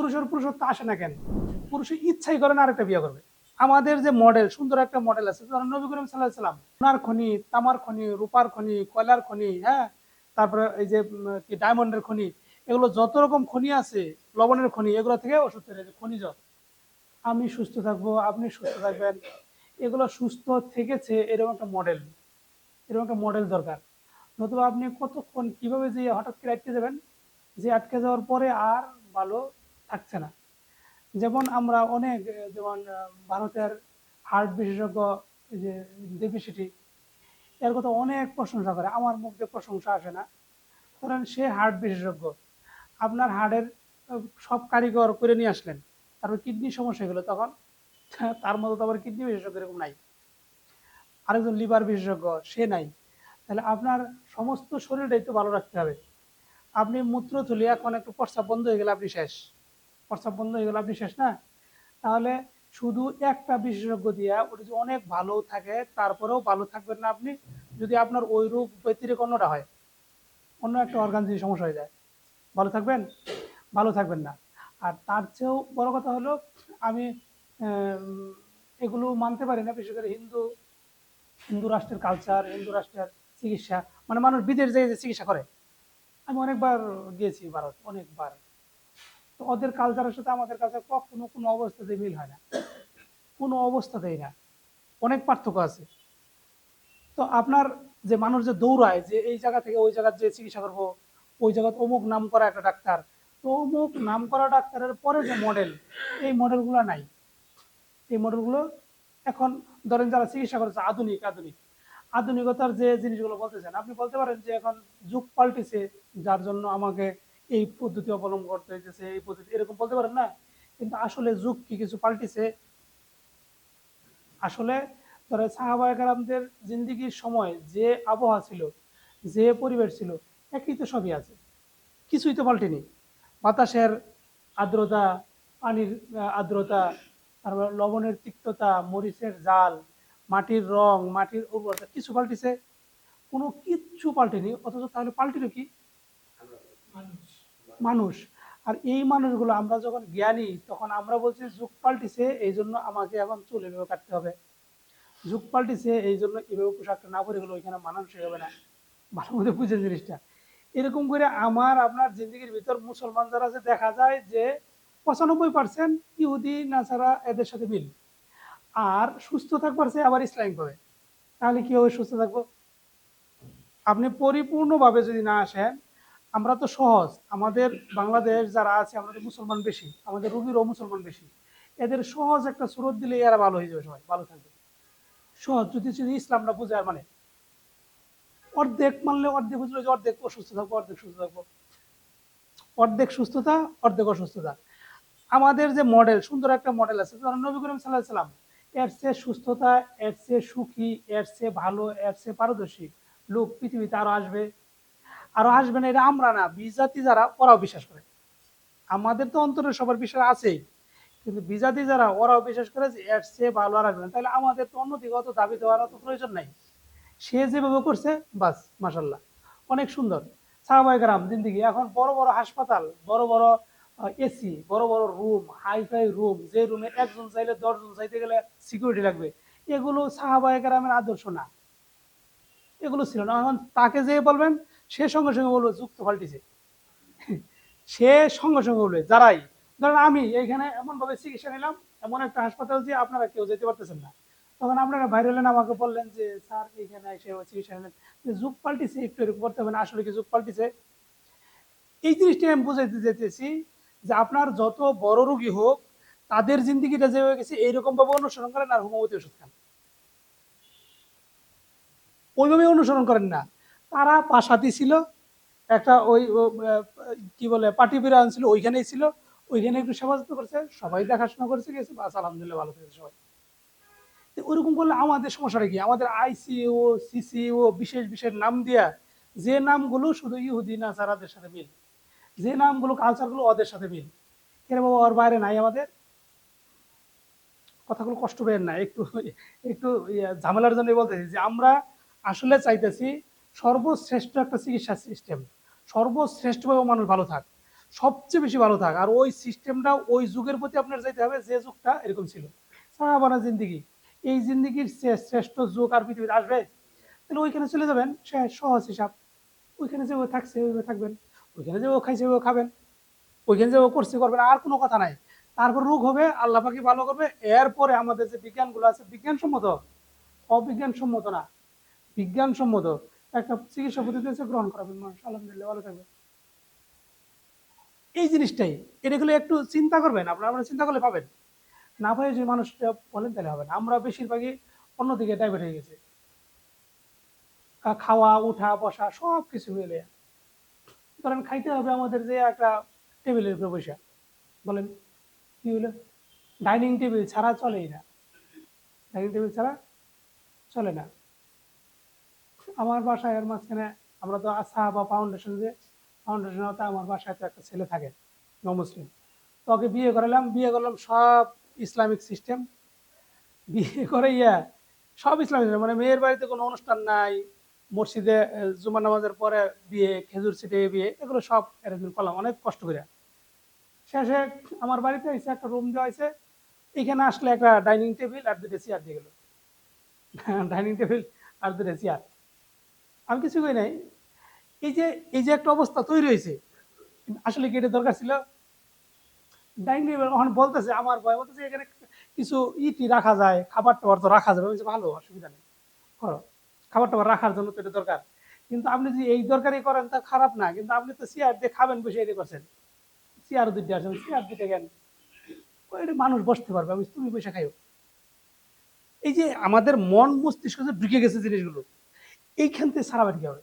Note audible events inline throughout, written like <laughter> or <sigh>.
পুরুষের পুরুষত্ব আসে না কেন? পুরুষের ইচ্ছাই করে না আরেকটা বিয়ে করবে। আমাদের যে মডেল সুন্দর একটা মডেল আছে ধরেন নবী করিম সাল্লাহ সাল্লাম সোনার খনি তামার খনি রূপার খনি কয়লার খনি হ্যাঁ? তারপরে এই যে কি ডায়মন্ডের খনি এগুলো যত রকম খনি আছে লবণের খনি এগুলো থেকে ওষুধ তৈরি হয়, খনিজ। আমি সুস্থ থাকব আপনি সুস্থ থাকবেন। এগুলো সুস্থ থেকেছে এরকম একটা মডেল এরকম একটা মডেল দরকার। নতুবা আপনি কতক্ষণ কীভাবে যে হঠাৎ করে আটকে যাবেন? যে আটকে যাওয়ার পরে আর ভালো থাকছে না। যেমন আমরা অনেক যেমন ভারতের হার্ট বিশেষজ্ঞ যে দেবী সিটি এর কথা অনেক প্রশংসা করে। আমার মুখ দিয়ে প্রশংসা আসে না। ধরেন সে হার্ট বিশেষজ্ঞ, আপনার হার্টের সব কারিগর করে নিয়ে আসলেন, তারপর কিডনি সমস্যা গেলো তখন? <laughs> তার মতো তো আবার কিডনি বিশেষজ্ঞ এরকম নাই। আরেকজন লিভার বিশেষজ্ঞ, সে নাই। তাহলে আপনার সমস্ত শরীরটাই তো ভালো রাখতে হবে। আপনি মূত্র তুলি এখন একটু প্রস্রাব বন্ধ হয়ে গেলে আপনি শেষ। প্রস্রাব বন্ধ হয়ে গেলে আপনি শেষ না? তাহলে শুধু একটা বিশেষজ্ঞ দিয়া ওটা যদি অনেক ভালো থাকে তারপরেও ভালো থাকবেন না আপনি যদি আপনার ওই রূপ ব্যতিরেক অন্যটা হয়। অন্য একটা অর্গান যদি সমস্যা হয়ে যায়। ভালো থাকবেন? ভালো থাকবেন না। আর তার চেয়েও বড় কথা হলো আমি আম, এগুলো মানতে পারি না বিশেষ করে হিন্দু হিন্দু রাষ্ট্রের কালচার হিন্দু রাষ্ট্রের চিকিৎসা। মানে মানুষ বিদেশ যেয়ে যে চিকিৎসা করে। আমি অনেকবার গিয়েছি ভারত অনেকবার। তো ওদের কালচারের সাথে আমাদের কালচার কখনো কোনো অবস্থাতেই মিল হয় না। কোনো অবস্থাতেই না। অনেক পার্থক্য আছে। তো আপনার যে মানুষ যে দৌড়ায়, যে এই জায়গা থেকে ওই জায়গার যে চিকিৎসা করব, ওই জায়গাতে অমুক নাম করা একটা ডাক্তার, তো অমুক নাম করা ডাক্তারের পরে যে মডেল এই মডেলগুলো নাই। এই মডেলগুলো এখন ধরেন যারা চিকিৎসা করেছে, আধুনিক আধুনিক। আধুনিকতার যে জিনিসগুলো বলতেছেন, আপনি বলতে পারেন যে এখন যুগ পাল্টেছে, যার জন্য আমাকে এই পদ্ধতি অবলম্বন করতে হইতেছে, এই পদ্ধতি, এরকম বলতে পারেন না? কিন্তু আসলে যুগ কি কিছু পাল্টেছে? আসলে ধরে সাহাবাহামদের জিন্দিগির সময় যে আবহাওয়া ছিল, যে পরিবেশ ছিল, একই তো সবই আছে। কিছুই তো পাল্টেনি। বাতাসের আর্দ্রতা, পানির আর্দ্রতা, তারপর লবণের তিক্ততা, মরিচের জাল, মাটির রং, মাটির উর্বরতা, কিছু পাল্টেছে। কোনো কিচ্ছু পাল্টেনি, অথচ তাহলে পাল্টিল কি? মানুষ। আর এই মানুষগুলো আমরা যখন জ্ঞানী, তখন আমরা বলছি, যুগ পাল্টিছে এই জন্য আমাকে এখন চুল এভাবে কাটতে হবে। যুগ পাল্টিছে এই জন্য এভাবে পোশাকটা না পরে গেলে ওইখানে মানানসই হবে না। ভালো মতো বুঝেন জিনিসটা। এরকম করে আমার, আপনার জিন্দগির ভিতর মুসলমান যারা আছে, দেখা যায় যে পঁচানব্বই পার্সেন্ট ইহুদি, নাসারা এদের সাথে মিল। আর সুস্থ থাকবার সে আবার ইসলামিক ভাবে। তাহলে কি হবে সুস্থ থাকব? আপনি পরিপূর্ণভাবে যদি না আসেন আমরা তো সহজ। আমাদের বাংলাদেশ যারা আছে, আমরা তো মুসলমান বেশি। আমাদের রুগীরও মুসলমান বেশি। এদের সহজ একটা সুরত দিলে এরা ভালো হয়ে যাবে সবাই, ভালো থাকবে। সহজ, যদি যদি বুঝে আর মানে অর্ধেক মানলে অর্ধেক বুঝলে যে অর্ধেক অসুস্থ থাকব, অর্ধেক সুস্থ থাকব। অর্ধেক সুস্থতা, অর্ধেক অসুস্থতা। আমাদের যে মডেল সুন্দর একটা মডেল আছে ধরেন নবী করিম সাল্লাহ সাল্লাম, এর চেয়ে সুস্থতা, এর চেয়ে সুখী, এর চেয়ে ভালো, এর চেয়ে পারদর্শী লোক পৃথিবীতে আরও আসবে। আরও আসবে না, এটা আমরা না, বিজাতি যারা, ওরাও বিশ্বাস করে। আমাদের তো অন্তরে সবার বিশ্বাস আছে কিন্তু বিজাতি যারা, ওরাও বিশ্বাস করে যে এর চেয়ে ভালো আর আসবে না। তাহলে আমাদের তো অন্যদিগত দাবি দেওয়ার তো প্রয়োজন নাই। সে যেভাবে করছে, বাস মাসাল্লাহ অনেক সুন্দর। সাহাবাহিকরাম জিন্দিগি, এখন বড় বড় হাসপাতাল, বড় বড় এসি, বড় বড় রুম, হাইফাই রুম, যে রুমে একজন চাইলে দশজন চাইতে গেলে সিকিউরিটি লাগবে। এগুলো সাহাবাহিকরামের আদর্শ না। এগুলো ছিল না। এখন তাকে যে বলবেন সে সঙ্গে সঙ্গে বলবে, যুক্ত পাল্টিছে। সে সঙ্গে সঙ্গে বলবে যারাই ধরেন আমি এইখানে এমন ভাবে চিকিৎসা নিলাম, এমন একটা হাসপাতাল যে আপনারা কেউ যেতে পারতেছেন না। তখন আপনারা বাইরে হলেন, আমাকে বললেন যে, স্যার, এইখানে এসে চিকিৎসা নিলেন। যে যুগ পাল্টিছে, একটু এরকম করতে হবে না, আসলে কি যুগ পাল্টিছে? এই জিনিসটা আমি বুঝাইতে যেতেছি যে, আপনার যত বড় রোগী হোক, তাদের জিন্দিগিটা যে হয়ে গেছে এইরকম ভাবে অনুসরণ করেন আর হোমিওপ্যাথি ওষুধ খান। ওইভাবে অনুসরণ করেন না। তারা পাশাতি ছিল একটা ওই কি বলে পার্টি বিরান ছিল ওইখানেই ছিল ওইখানে একটু সেবা যত্ন করছে সবাই দেখাশোনা করেছে গেছে বাস আলহামদুলিল্লাহ ভালো থেকেছে সবাই। ওরকম করলে আমাদের সমস্যাটা কি? আমাদের আইসিও সিসিও বিশেষ বিশেষ নাম দিয়া যে নামগুলো শুধু ইহুদি নাসারাদের সাথে মিল যে নামগুলো কালচারগুলো ওদের সাথে মিল। কেন বাবা ওর বাইরে নাই আমাদের। কথাগুলো কষ্ট পেয়েন না একটু একটু ইয়ে, ঝামেলার জন্য বলতেছি যে আমরা আসলে চাইতেছি সর্বশ্রেষ্ঠ একটা চিকিৎসা সিস্টেম সর্বশ্রেষ্ঠভাবে মানুষ ভালো থাক। সবচেয়ে বেশি ভালো থাক। আর ওই সিস্টেমটা ওই যুগের প্রতি আপনার যাইতে হবে, যে যুগটা এরকম ছিল। সাহাবানা জিন্দিগি। এই জিন্দিগির শ্রেষ্ঠ যুগ আর পৃথিবীতে আসবে? তাহলে ওইখানে চলে যাবেন, সে সহজ হিসাব। ওইখানে যে ও থাকছে ওইভাবে থাকবেন। ওইখানে যে ও খাইছে ও খাবেন। ওইখানে যে ও করছে, করবেন। আর কোনো কথা নাই। তারপর রোগ হবে, আল্লাহ পাখি ভালো করবে। এরপরে আমাদের যে বিজ্ঞানগুলো আছে, বিজ্ঞানসম্মত। অবিজ্ঞানসম্মত না। বিজ্ঞানসম্মত। একটা চিকিৎসা পদ্ধতি আছে, গ্রহণ করাবেন। মানুষ আলহামদুলিল্লাহ, ভালো থাকবে এই জিনিসটাই এটাগুলো একটু চিন্তা করবেন, আপনারা আপনারা চিন্তা করলে পাবেন। না পাই যে মানুষটা বলেন তাহলে হবে না। আমরা বেশিরভাগই অন্যদিকে ডাইভার্ট হয়ে গেছে। খাওয়া, উঠা, বসা সব কিছু মিলে। ধরেন খাইতে হবে আমাদের যে একটা টেবিলের উপরে বসে। বলেন, কি হলো? ডাইনিং টেবিল ছাড়া চলেই না। ডাইনিং টেবিল ছাড়া চলে না। আমার বাসায় এর মাঝখানে আমরা তো আসা বা ফাউন্ডেশন যে ফাউন্ডেশন হতে আমার বাসায় তো একটা ছেলে থাকে মুসলিম তো ওকে বিয়ে করালাম, বিয়ে করলাম সব ইসলামিক সিস্টেম বিয়ে করে ইয়া সব ইসলামিক মানে মেয়ের বাড়িতে কোনো অনুষ্ঠান নাই, মসজিদে জুমা নামাজের পরে বিয়ে, খেজুর ছিটিয়ে বিয়ে, এগুলো সব অ্যারেঞ্জমেন্ট করলাম, অনেক কষ্ট করে। শেষে আমার বাড়িতে এসে একটা রুম দেওয়া হয়েছে, এখানে আসলে একটা ডাইনিং টেবিল আর দুটো চেয়ার দিয়ে গেল। <laughs> ডাইনিং টেবিল আর দুটো চেয়ার আমি কিছু কই নাই। এই যে এই যে একটা অবস্থা তৈরি হয়েছে আসলে কি এটা দরকার ছিল? ডাইনিং টেবিল এখন বলতেছে আমার ভয় বলতেছে এখানে কিছু ইটি রাখা যায় খাবার টাবার তো রাখা যাবে। বলছি, ভালো অসুবিধা নেই করো। খাবার টাবার রাখার জন্য তো এটা দরকার। কিন্তু আপনি যদি এই দরকারই করেন তা খারাপ না। কিন্তু আপনি তো চেয়ার দিয়ে খাবেন বসে এটা করছেন। চেয়ার দুইটা আসেন চেয়ার দুইটা কেন? এটা মানুষ বসতে পারবে? তুমি বসে খাইও। এই যে আমাদের মন মস্তিষ্ক ঢুকে গেছে জিনিসগুলো এইখান থেকে সারাবার কি হবে।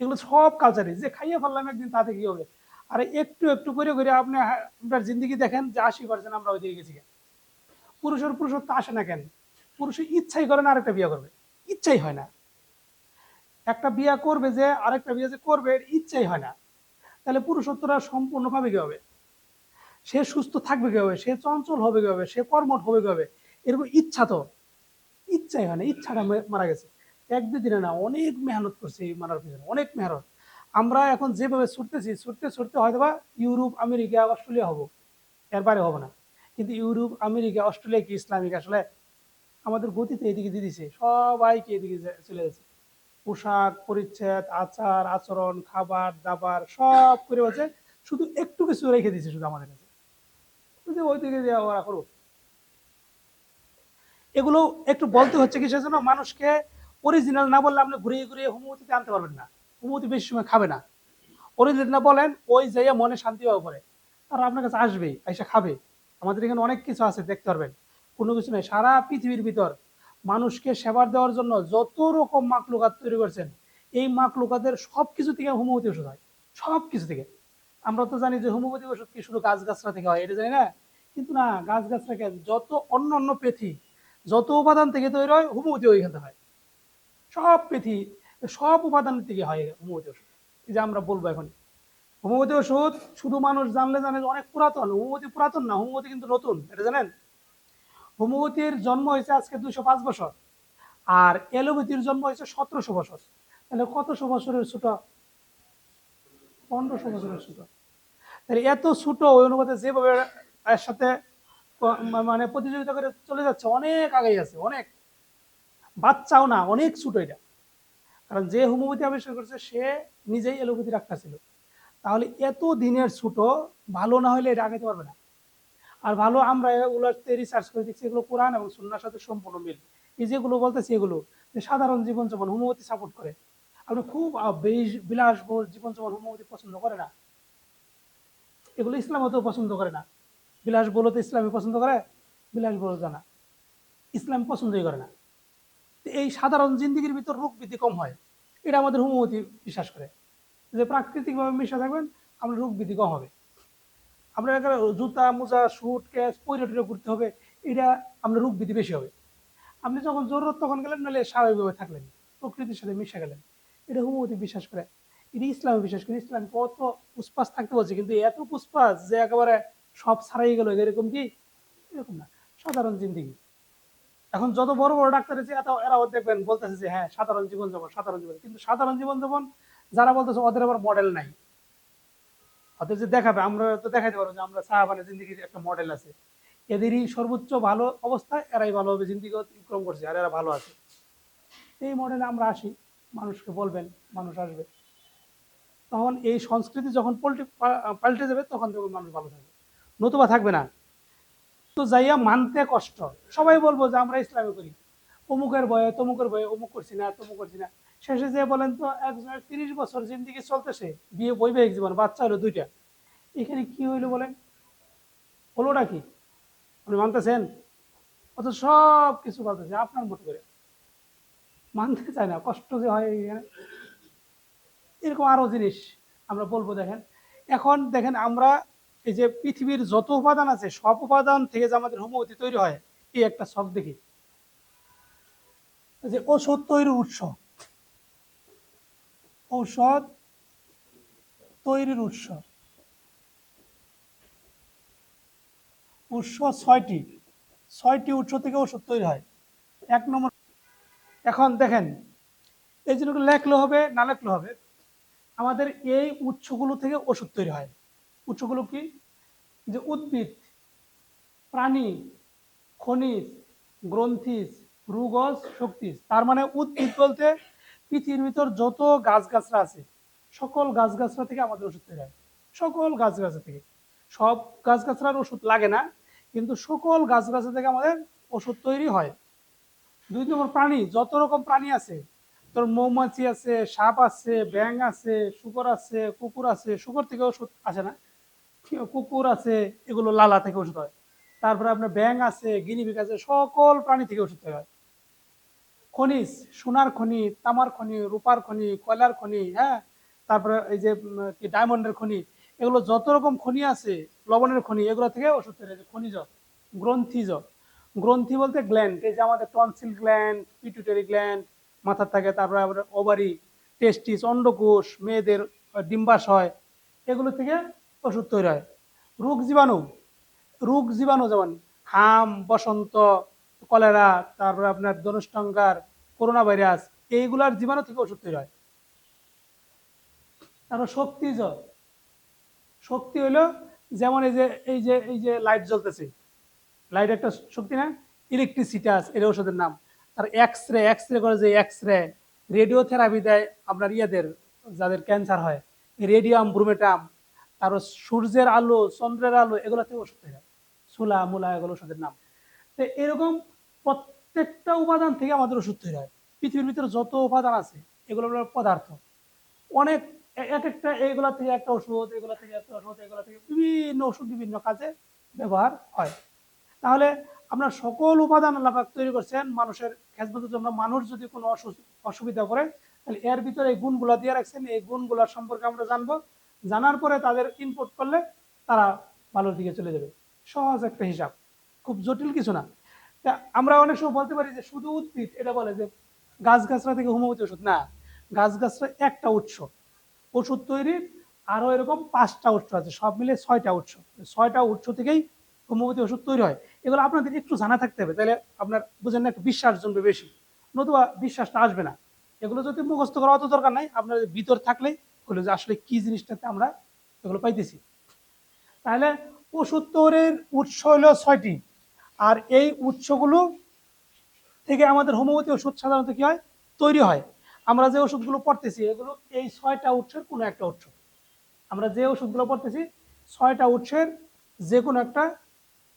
এগুলো সব কালচারে যে খাইয়ে ফেললাম একদিন, তাতে কি হবে। আর একটু একটু করে করে আপনি আপনার জিন্দগি দেখেন, যে আশি পার্সেন্ট আমরা ওইদিকে গেছি পুরুষের পুরুষত্ব আসে না কেন? পুরুষের ইচ্ছাই করে না আরেকটা বিয়ে করবে। ইচ্ছাই হয় না। একটা বিয়ে করবে যে, আরেকটা বিয়ে যে করবে ইচ্ছাই হয় না। তাহলে পুরুষত্বটা সম্পূর্ণ পাবে কি হবে। সে সুস্থ থাকবে কি হবে, সে চঞ্চল হবে কি হবে, সে কর্মঠ হবে কি হবে। এরকম ইচ্ছা তো। ইচ্ছাই হয় না। ইচ্ছাটা মারা গেছে। এক দুই দিনে না, অনেক মেহনত করছে এই মারার পিছনে, অনেক মেহনত। আমরা এখন যেভাবে ছুটতেছি, ছুটতে ছুটতে হয়তো বা ইউরোপ, আমেরিকা, অস্ট্রেলিয়া হব এর বাইরে হব না। কিন্তু ইউরোপ, আমেরিকা, অস্ট্রেলিয়া কি ইসলামিক? আসলে আমাদের গতিতে এদিকে দিয়ে দিছে, সবাইকে এদিকে চলে গেছে। পোশাক, পরিচ্ছেদ, আচার, আচরণ, খাবার, দাবার, সব করে হচ্ছে শুধু একটু কিছু রেখে দিছে শুধু আমাদের কাছে। ওই দিকে ওরা করুক। এগুলো একটু বলতে হচ্ছে কিসের জন্য? মানুষকে অরিজিনাল না বললে আপনি ঘুরিয়ে ঘুরিয়ে হুমতিতে আনতে পারবেন না। হুমতি বেশি সময় খাবে না। অরিজিনাল না বলেন, ওই জায়গায় মনে শান্তি পাওয়া পরে। তারা আপনার কাছে আসবে, এসে খাবে। আমাদের এখানে অনেক কিছু আছে, দেখতে পারবেন। কোনো কিছু নেই। সারা পৃথিবীর ভিতর মানুষকে সেবার দেওয়ার জন্য যত রকম মাকলুকাত তৈরি করছেন, এই মাকলুকাতের সব কিছু থেকে হোমিওপ্যাথি ওষুধ হয়। সব কিছু থেকে। আমরা তো জানি যে হোমিওপ্যাথি ওষুধ কি শুধু গাছ গাছরা থেকে হয়, এটা জানি না। কিন্তু না গাছ গাছরা কেন যত অন্য অন্য পেথি, যত উপাদান থেকে তৈরি হয় হোমিওপ্যাথি ওইখান হয়। সব পেথি, সব উপাদান থেকে হয় হোমিওপ্যাথি ওষুধ। যে আমরা বলব এখন। হোমিওপ্যাথি ওষুধ শুধু মানুষ জানলে জানে অনেক পুরাতন। হোমিওপ্যাথি পুরাতন না হোমিওপ্যাথি কিন্তু নতুন, এটা জানেন? হোমিওপ্যাথির জন্ম হয়েছে আজকে দুশো পাঁচ বছর, আর এলোপ্যাথির জন্ম হয়েছে সতেরোশো বছর। তাহলে কতশো বছরের ছোট? পনেরোশো বছরের ছোট। তাহলে এত ছোট ওই অনুপাতে যেভাবে এর সাথে মানে প্রতিযোগিতা করে চলে যাচ্ছে, অনেক আগেই আছে, অনেক। বাচ্চাও না, অনেক ছোট এটা। কারণ যে হোমিওপ্যাথি আবিষ্কার করেছে, সে নিজেই এলোপ্যাথি ডাক্তার ছিল। তাহলে এত দিনের ছোট, ভালো না হলে এটা আগাইতে পারবে না। আর ভালো আমরা এগুলোতে রিসার্চ করে দেখছি, এগুলো কোরআন এবং সুন্নার সাথে সম্পূর্ণ মিল। এই যেগুলো বলতেছি এগুলো, যে সাধারণ জীবনযাপন হোমিওপ্যাথি সাপোর্ট করে। আপনি খুব বিলাসবহুল জীবনযাপন হোমিওপ্যাথি পছন্দ করে না। এগুলো ইসলাম হতেও পছন্দ করে না। বিলাসবহুলতা ইসলামী পছন্দ করে বিলাস বিলাসবহুলতা না। ইসলাম পছন্দই করে না। এই সাধারণ জিন্দিগির ভিতর রোগ বৃদ্ধি কম হয়। এটা আমাদের হোমিওপ্যাথি বিশ্বাস করে। যে প্রাকৃতিকভাবে মিশে থাকবেন, আপনার রোগ বৃদ্ধি কম হবে। আপনার এখানে জুতা, মোজা শুট ক্যাশ পয়রা টয়রা ঘুরতে হবে, এটা আপনার রোগ বৃদ্ধি বেশি হবে। আপনি যখন জরুরত তখন গেলেন, নাহলে স্বাভাবিকভাবে থাকলেন, প্রকৃতির সাথে মিশে গেলেন। এটা হোমিওপ্যাথি বিশ্বাস করে। এটা ইসলামে বিশ্বাস করে। ইসলাম কত পুষ্পাস থাকতে বলছে, কিন্তু এত পুষ্পাস যে একেবারে সব ছাড়াই গেল। এরকম কি? এরকম না। সাধারণ জিন্দিগি। এখন যত বড় বড় ডাক্তার আছে, এত এরাও দেখবেন বলতেছে যে হ্যাঁ সাধারণ জীবন জীবনযাপন, সাধারণ জীবন। কিন্তু সাধারণ জীবনযাপন, যারা বলতেছে ওদের আবার মডেল নাই। হয়তো যে দেখাবে, আমরা তো দেখাতে পারব যে আমরা সাহাবানের জিন্দিগির একটা মডেল আছে। এদেরই সর্বোচ্চ ভালো অবস্থায় এরাই ভালোভাবে জিন্দিগি অতিক্রম করছে, আর এরা ভালো আছে। এই মডেলে আমরা আসি, মানুষকে বলবেন, মানুষ আসবে। তখন এই সংস্কৃতি যখন পল্টে পাল্টে যাবে, তখন তখন মানুষ ভালো থাকবে। নতুবা থাকবে না। তো যাইয়া মানতে কষ্ট। সবাই বলব যে, আমরা ইসলামে করি। অমুকের বয়ে তমুকের বয়ে অমুক করছি না, তমুক করছি না। শেষে যে বলেন তো, একজনের তিরিশ বছর জিন্দিগি চলতেছে, বিয়ে বৈবাহিক জীবন, বাচ্চা হলো দুইটা। এখানে কি হইল বলেন? হলোটা কি? আপনি মানতেছেন? অত সব কিছু বলতেছে, আপনার মতো করে। মানতে চায় না, কষ্ট যে হয় এখানে। এরকম আরও জিনিস আমরা বলব, দেখেন। এখন দেখেন, আমরা এই যে পৃথিবীর যত উপাদান আছে, সব উপাদান থেকে যে আমাদের হোমিওপ্যাথি তৈরি হয় এই একটা শখ দেখি। যে ঔষধ তৈরির উৎস। ঔষধ তৈরির উৎস। উৎস ছয়টি। ছয়টি উৎস থেকে ওষুধ তৈরি হয়। এক নম্বর, এখন দেখেন, এই জন্য লেখলে হবে, না লেখলে হবে, আমাদের এই উৎসগুলো থেকে ওষুধ তৈরি হয়। উৎসগুলো কি? যে উদ্ভিদ, প্রাণী, খনিজ, গ্রন্থিজ রুগজ শক্তিজ। তার মানে উদ্ভিদ বলতে পৃথিবীর ভিতর যত গাছগাছরা আছে, সকল গাছগাছরা থেকে আমাদের ওষুধ তৈরি হয়। সকল গাছগাছরা থেকে। সব গাছগাছরার ওষুধ লাগে না, কিন্তু সকল গাছগাছরা থেকে আমাদের ওষুধ তৈরি হয়। দুই নম্বর প্রাণী, যত রকম প্রাণী আছে, তোর মৌমাছি আছে, সাপ আছে ব্যাং আছে, শুকর আছে, কুকুর আছে, শুকর থেকে ওষুধ আসে না। কুকুর আছে, এগুলো লালা থেকে ওষুধ হয়। তারপরে আপনার ব্যাং আছে গিনিপিগ আছে, সকল প্রাণী থেকে ওষুধ হয়। খনিজ, সোনার খনি, তামার খনি, রূপার খনি, কয়লার খনি হ্যাঁ? তারপরে এই যে কি, ডায়মন্ডের খনি, এগুলো যত রকম খনি আছে, লবণের খনি, এগুলো থেকে ওষুধ তৈরি হয়। খনিজ গ্রন্থিজ গ্রন্থি বলতে গ্ল্যান্ড এই যে আমাদের টনসিল গ্ল্যান্ড পিটুটারি গ্ল্যান্ড মাথার থাকে তারপরে আবার ওভারি টেস্টিস অন্ডকোষ, মেয়েদের ডিম্বাশয়, এগুলো থেকে ওষুধ তৈরি হয় রোগ জীবাণু রোগ জীবাণু যেমন হাম বসন্ত, কলেরা, তারপরে আপনার ধনুষ্টঙ্গার করোনা ভাইরাস এইগুলার জীবাণু থেকে ওষুধ তৈরি হয় তারপর শক্তি জ্বর শক্তি হইল যেমন এই যে এই যে এই যে লাইট জ্বলতেছে। লাইট একটা শক্তি না? ইলেকট্রিসিটাস এর ওষুধের নাম। আর এক্স রে এক্স রে করে যে এক্স রে রেডিও থেরাপি দেয় আপনার ইয়াদের, যাদের ক্যান্সার হয়। রেডিয়াম ব্রুমেটাম তারপর সূর্যের আলো, চন্দ্রের আলো, এগুলো থেকে ওষুধ তৈরি হয়। সুলা, মুলা, এগুলো ওষুধের নাম। তো এরকম প্রত্যেকটা উপাদান থেকে আমাদের ওষুধ তৈরি হয়। পৃথিবীর ভিতরে যত উপাদান আছে, এগুলো পদার্থ। অনেক, এক একটা এগুলা থেকে একটা ওষুধ, এগুলা থেকে একটা ওষুধ, এগুলা থেকে বিভিন্ন ওষুধ বিভিন্ন কাজে ব্যবহার হয়। তাহলে আমরা সকল উপাদান আল্লাহ পাক তৈরি করছেন মানুষের খেজমতের জন্য। মানুষ যদি কোনো অসু- অসুবিধা করে, তাহলে এর ভিতরে এই গুণগুলা দিয়ে রাখছেন। এই গুণগুলার সম্পর্কে আমরা জানব। জানার পরে তাদের ইনপুট করলে তারা ভালোর দিকে চলে যাবে। সহজ একটা হিসাব। খুব জটিল কিছু না। আমরা অনেক সময় বলতে পারি যে শুধু উদ্ভিদ, এটা বলে যে গাছগাছরা থেকে হোমিওপ্যাথি ওষুধ। না গাছগাছরা একটা উৎস। ওষুধ তৈরির আরও এরকম পাঁচটা উৎস আছে, সব মিলে ছয়টা উৎস। ছয়টা উৎস থেকেই হোমিওপ্যাথি ওষুধ তৈরি হয়। এগুলো আপনাদের একটু জানা থাকতে হবে, তাহলে আপনার বুঝেন না, একটু বিশ্বাস জমবে বেশি। নতুবা বিশ্বাসটা আসবে না। এগুলো যদি মুখস্থ করা অত দরকার নাই আপনার ভিতর থাকলেই হলো যে আসলে কি জিনিসটাতে আমরা এগুলো পাইতেছি। তাহলে ওষুধ উৎস হলো ছয়টি। আর এই উৎসগুলো থেকে আমাদের হোমিওপ্যাথি ওষুধ সাধারণত কি হয়? তৈরি হয়। আমরা যে ওষুধগুলো পড়তেছি, এগুলো এই ছয়টা উৎসের কোনো একটা উৎস। আমরা যে ওষুধগুলো পড়তেছি, ছয়টা উৎসের যে কোনো একটা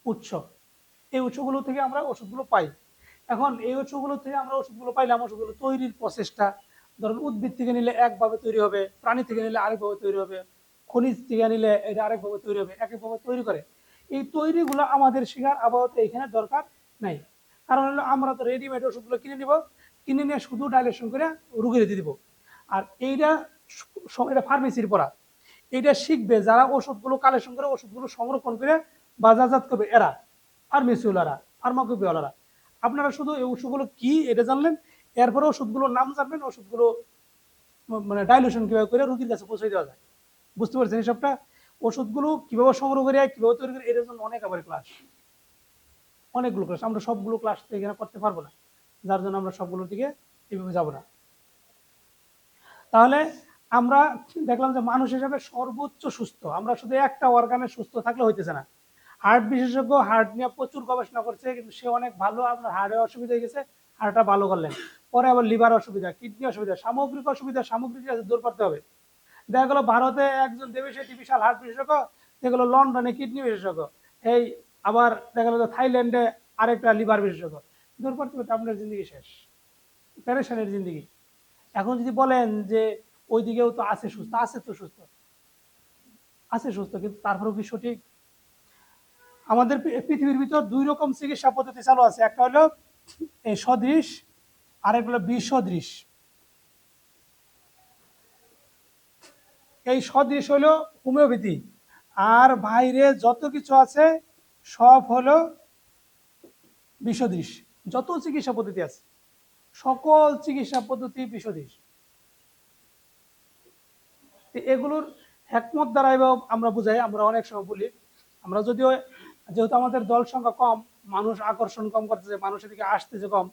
উৎস। এই উৎসগুলো থেকে আমরা ওষুধগুলো পাই। এখন এই উৎসগুলো থেকে আমরা ওষুধগুলো পাইলাম, ওষুধগুলো তৈরির প্রসেসটা ধরুন উদ্ভিদ থেকে নিলে একভাবে তৈরি হবে, প্রাণী থেকে নিলে আরেকভাবে তৈরি হবে, খনিজ থেকে নিলে এটা আরেকভাবে তৈরি হবে এক একভাবে তৈরি করে। এই তৈরিগুলো আমাদের শেখার আবহাওয়াতে এখানে দরকার নাই। কারণ হলো আমরা তো রেডিমেড ওষুধগুলো কিনে নিব, কিনে নিয়ে শুধু ডাইলেশন করে রুগীর দিয়ে দিব। আর এইটা এটা ফার্মেসির পড়া। এইটা শিখবে যারা ওষুধগুলো কালেকশন করে ওষুধগুলো সংরক্ষণ করে বাজারজাত করবে এরা ফার্মেসিওয়ালারা ফার্মাকোপিওয়ালারা আপনারা শুধু এই ওষুধগুলো কি এটা জানলেন? এরপরে ওষুধগুলোর নাম জানবেন, ওষুধগুলো মানে ডাইলুশন কীভাবে করে রুগীর কাছে পৌঁছে দেওয়া যায়। বুঝতে পারছেন এসবটা ওষুধগুলো কীভাবে সংগ্রহ করে কীভাবে তৈরি করে এর জন্য অনেক আবার ক্লাস অনেকগুলো ক্লাস আমরা সবগুলো ক্লাস তো এখানে করতে পারব না। যার জন্য আমরা সবগুলোর দিকে এইভাবে যাব না। তাহলে আমরা দেখলাম যে মানুষ হিসাবে সর্বোচ্চ সুস্থ। আমরা শুধু একটা অর্গানে সুস্থ থাকলে হইতেছে না। হার্ট বিশেষজ্ঞ হার্ট নিয়ে প্রচুর গবেষণা করছে, কিন্তু সে অনেক ভালো, আপনার হার্টের অসুবিধা হয়ে গেছে হার্টটা ভালো করলেন। পরে আবার লিভার অসুবিধা, কিডনি অসুবিধা, সামগ্রিক অসুবিধা, সামগ্রিক দূর করতে হবে। দেখা গেলো ভারতে একজন দেবেশেটি বিশাল হার্ট বিশেষজ্ঞ, দেখা গেলো লন্ডনে কিডনি বিশেষজ্ঞ, এই আবার দেখা গেলো থাইল্যান্ডে আরেকটা লিভার বিশেষজ্ঞ। দূর করতে করতে আপনার জিন্দগি শেষ প্যারেশানের জিন্দগি। এখন যদি বলেন যে ওইদিকেও তো আছে সুস্থ, আছে তো সুস্থ, আছে সুস্থ, কিন্তু তারপরেও কি সঠিক? আমাদের পৃথিবীর ভিতর দুই রকম চিকিৎসা পদ্ধতি চালু আছে, একটা হলো এই সদৃশ আরেক হলো বিসদৃশ এই সদৃশ হলো হোমিওপ্যাথি। আর বাইরে যত কিছু আছে, সব হলো বিষদৃশ। যত চিকিৎসা পদ্ধতি আছে, সকল চিকিৎসা পদ্ধতি বিষদৃশ। তো এগুলোর একমত দ্বারা আমরা বুঝাই, আমরা অনেক সময় বলি। আমরা যদিও, যেহেতু আমাদের দল সংখ্যা কম, মানুষ আকর্ষণ কম করতেছে, মানুষের দিকে আসতেছে কম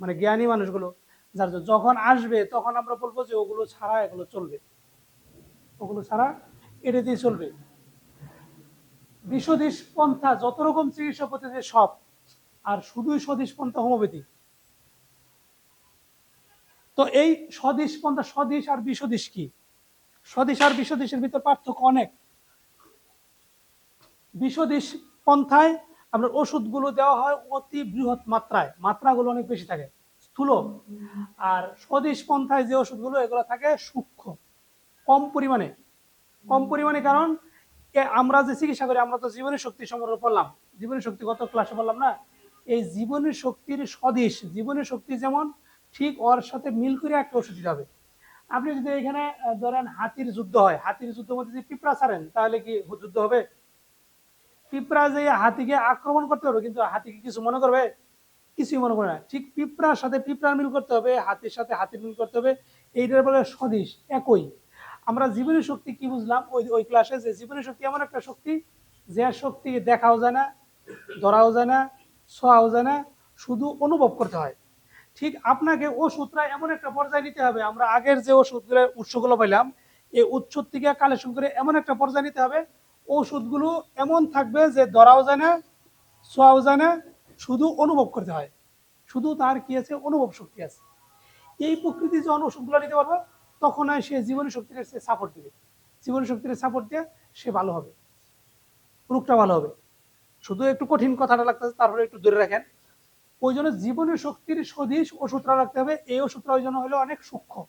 মানে জ্ঞানী মানুষগুলো, যার যখন আসবে, তখন আমরা বলব যে ওগুলো ছাড়া এগুলো চলবে। ওগুলো ছাড়া এটা দিয়ে চলবে। বিশ্বদেশ পন্থা যত রকম চিকিৎসা পদ্ধতি সব, আর শুধুই স্বদেশ পন্থা হোমিওপ্যাথি। তো এই স্বদেশ পন্থা, স্বদেশ আর বিশ্বদেশ কি? স্বদেশ আর বিশ্বদেশের ভিতর পার্থক্য অনেক। বিশ্বদেশ পন্থায় আপনার ওষুধগুলো দেওয়া হয় অতি বৃহৎ মাত্রায়, মাত্রাগুলো অনেক বেশি থাকে, স্থূল। আর স্বদেশ পন্থায় যে ওষুধগুলো, এগুলো থাকে সূক্ষ্ম, কম পরিমাণে। কম পরিমাণে কারণ আমরা যে চিকিৎসা করি, আমরা তো জীবনী শক্তি সম্পর্কে পড়লাম জীবনী শক্তি গত ক্লাসে বললাম না? এই জীবনী শক্তির স্বদেশ জীবনী শক্তি যেমন, ঠিক ওর সাথে মিল করে একটা ওষুধ দিতে হবে। আপনি যদি এখানে ধরেন হাতির যুদ্ধ হয়, হাতির যুদ্ধের মধ্যে যদি পিঁপড়া ছাড়েন, তাহলে কি যুদ্ধ হবে? পিঁপড়া যে হাতিকে আক্রমণ করতে হবে, কিন্তু হাতিকে কিছু মনে করবে? কিছুই মনে করে না। ঠিক পিঁপড়ার সাথে পিঁপড়ার মিল করতে হবে, হাতির সাথে হাতির মিল করতে হবে, এইটার বলে স্বদেশ, একই। আমরা জীবনী শক্তি কি বুঝলাম? ওই ওই ক্লাসে যে জীবনী শক্তি এমন একটা শক্তি, যে শক্তি দেখাও যায় না, ধরাও যায় না, ছোঁয়াও যায় না, শুধু অনুভব করতে হয়। ঠিক আপনাকে ওষুধটা এমন একটা পর্যায়ে নিতে হবে, আমরা আগের যে ওষুধগুলো, উৎসগুলো পাইলাম, এই উৎস থেকে কালেকশন করে এমন একটা পর্যায়ে নিতে হবে ওষুধগুলো এমন থাকবে যে ধরাও যায় না ছোঁয়াও যায় না, শুধু অনুভব করতে হয়। শুধু তার কি আছে? অনুভব শক্তি আছে। এই প্রকৃতি যখন ওষুধগুলো নিতে পারব, তখন আর সে জীবনী শক্তির সে সাপোর্ট দিবে। জীবনী শক্তির সাপোর্ট দিয়ে সে ভালো হবে। রোগটা ভালো হবে। শুধু একটু কঠিন কথাটা লাগতেছে, তারপরে একটু দূরে রাখেন। ওই জন্য জীবনী শক্তির সদিশ ওষুধটা রাখতে হবে। এই ওষুধটা ওই জন্য হলো অনেক সূক্ষ্ম।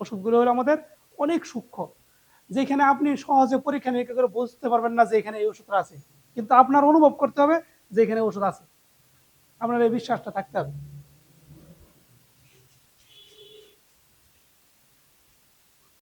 ওষুধগুলো হলো আমাদের অনেক সূক্ষ্ম। যেখানে আপনি সহজে পরীক্ষা নিরীক্ষা করে বুঝতে পারবেন না যে এখানে এই ওষুধটা আছে। কিন্তু আপনার অনুভব করতে হবে যে এখানে ওষুধ আছে। আপনার এই বিশ্বাসটা থাকতে হবে।